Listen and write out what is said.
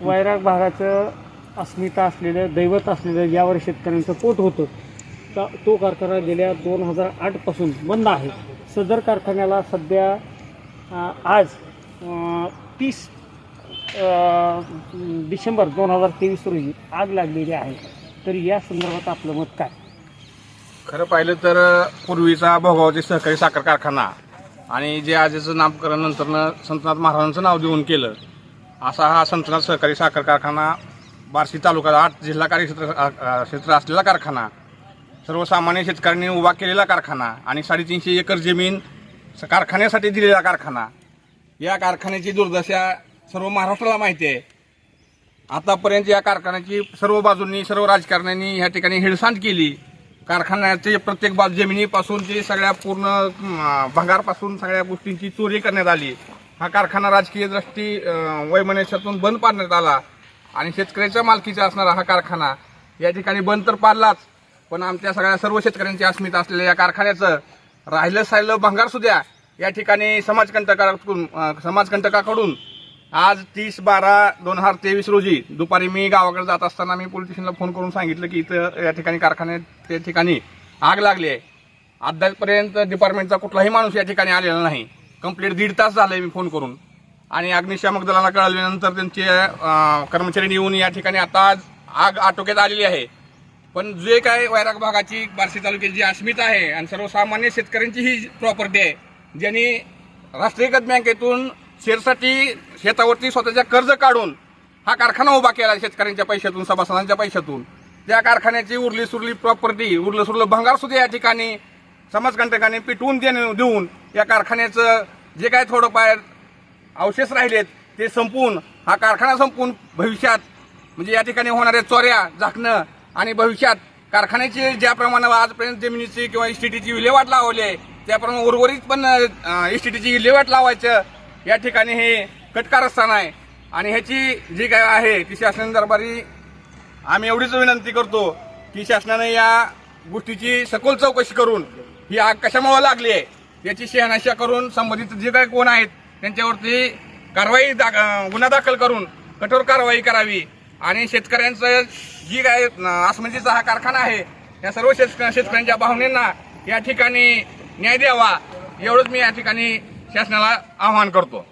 वैराग भागाचं अस्मिता असलेलं दैवत असलेलं यावर शेतकऱ्यांचं पोट होतं. तर तो कारखाना गेल्या दोन हजार आठपासून बंद आहे. सदर कारखान्याला सध्या आज तीस डिसेंबर दोन हजार तेवीस रोजी आग लागलेली आहे. तर या संदर्भात आपलं मत काय? खरं पाहिलं तर पूर्वीचा भोगावती सहकारी साखर कारखाना आणि जे आजचं नामकरण नंतरनं संतनाथ महाराजांचं नाव देऊन केलं असा हा संतनाथ सहकारी साखर कारखाना बार्शी तालुका आठ जिल्हा कार्यक्षेत्र क्षेत्र असलेला कारखाना सर्वसामान्य शेतकऱ्यांनी उभा केलेला कारखाना आणि साडेतीनशे एकर जमीन स- कारखान्यासाठी दिलेला कारखाना. या कारखान्याची दुर्दशा सर्व महाराष्ट्राला माहिती आहे. आतापर्यंत या कारखान्याची सर्व बाजूंनी सर्व राजकारण्यांनी या ठिकाणी हेळसांड केली. कारखान्याचे प्रत्येक बाजू जमिनीपासून ते सगळ्या पूर्ण भंगारपासून सगळ्या गोष्टींची चोरी करण्यात आली. हा कारखाना राजकीय दृष्टी अं, वैमनस्यातून बंद पाडण्यात आला. आणि शेतकऱ्याच्या मालकीचा असणारा हा कारखाना या ठिकाणी बंद तर पाडलाच पण आमच्या सगळ्या सर्व शेतकऱ्यांची अस्मिता असलेल्या या कारखान्याचं राहिलं साहिलं भंगार सुद्या या ठिकाणी समाजकंटकाकडून समाजकंटकाकडून आज तीस बारा दोन हजार तेवीस रोजी दुपारी मी गावाकडे जात असताना मी पोलीस स्टेशनला फोन करून सांगितलं की इथं या ठिकाणी कारखान्यात त्या ठिकाणी आग लागली आहे. अद्यापर्यंत डिपार्टमेंटचा कुठलाही माणूस या ठिकाणी आलेला नाही. कंप्लीट दीड तास झालाय मी फोन करून. आणि अग्निशामक दलाला कळवल्यानंतर त्यांचे कर्मचारी येऊन या ठिकाणी आता आज आग आटोक्यात आलेली आहे. पण जे काय वैराग भागाची बार्शी तालुक्याची जी अस्मिता आहे आणि सर्वसामान्य शेतकऱ्यांची ही प्रॉपर्टी आहे ज्यांनी राष्ट्रीयकृत बँकेतून शेअरसाठी शेतावरती स्वतःच्या कर्ज काढून हा कारखाना उभा केला शेतकऱ्यांच्या पैशातून सभासदांच्या पैशातून. त्या कारखान्याची उरली सुरली प्रॉपर्टी उरलं सुरलं भंगार सुद्धा या ठिकाणी समाजकंटकाने पिटवून देणे देऊन या कारखान्याचं जे काय थोडंफार अवशेष राहिलेत ते संपून हा कारखाना संपून भविष्यात म्हणजे या ठिकाणी होणाऱ्या चोऱ्या झाकणं आणि भविष्यात कारखान्याची प्रमाणावर आजपर्यंत जमिनीची किंवा इस्टेटीची विल्हेवाट लावली आहे त्याप्रमाणे उर्वरित पण इस्टेटीची विल्हेवाट लावायचं या ठिकाणी हे कटकारस्थान आहे. आणि ह्याची जी काय आहे ती शासन दरबारी आम्ही एवढीच विनंती करतो की शासनाने या गोष्टीची सखोल चौकशी करून ही आग कशामुळे लागली आहे? याची शहानिशा करून संबंधित जे काही कोण आहेत त्यांच्यावरती कारवाई दा गुन्हा दाखल करून कठोर कारवाई करावी. आणि शेतकऱ्यांचं जी काय अं, आसमंतीचा हा कारखाना आहे या सर्व शेतक शेतकऱ्यांच्या भावनेंना या ठिकाणी न्याय द्यावा. एवढंच मी या ठिकाणी शासनाला आवाहन करतो.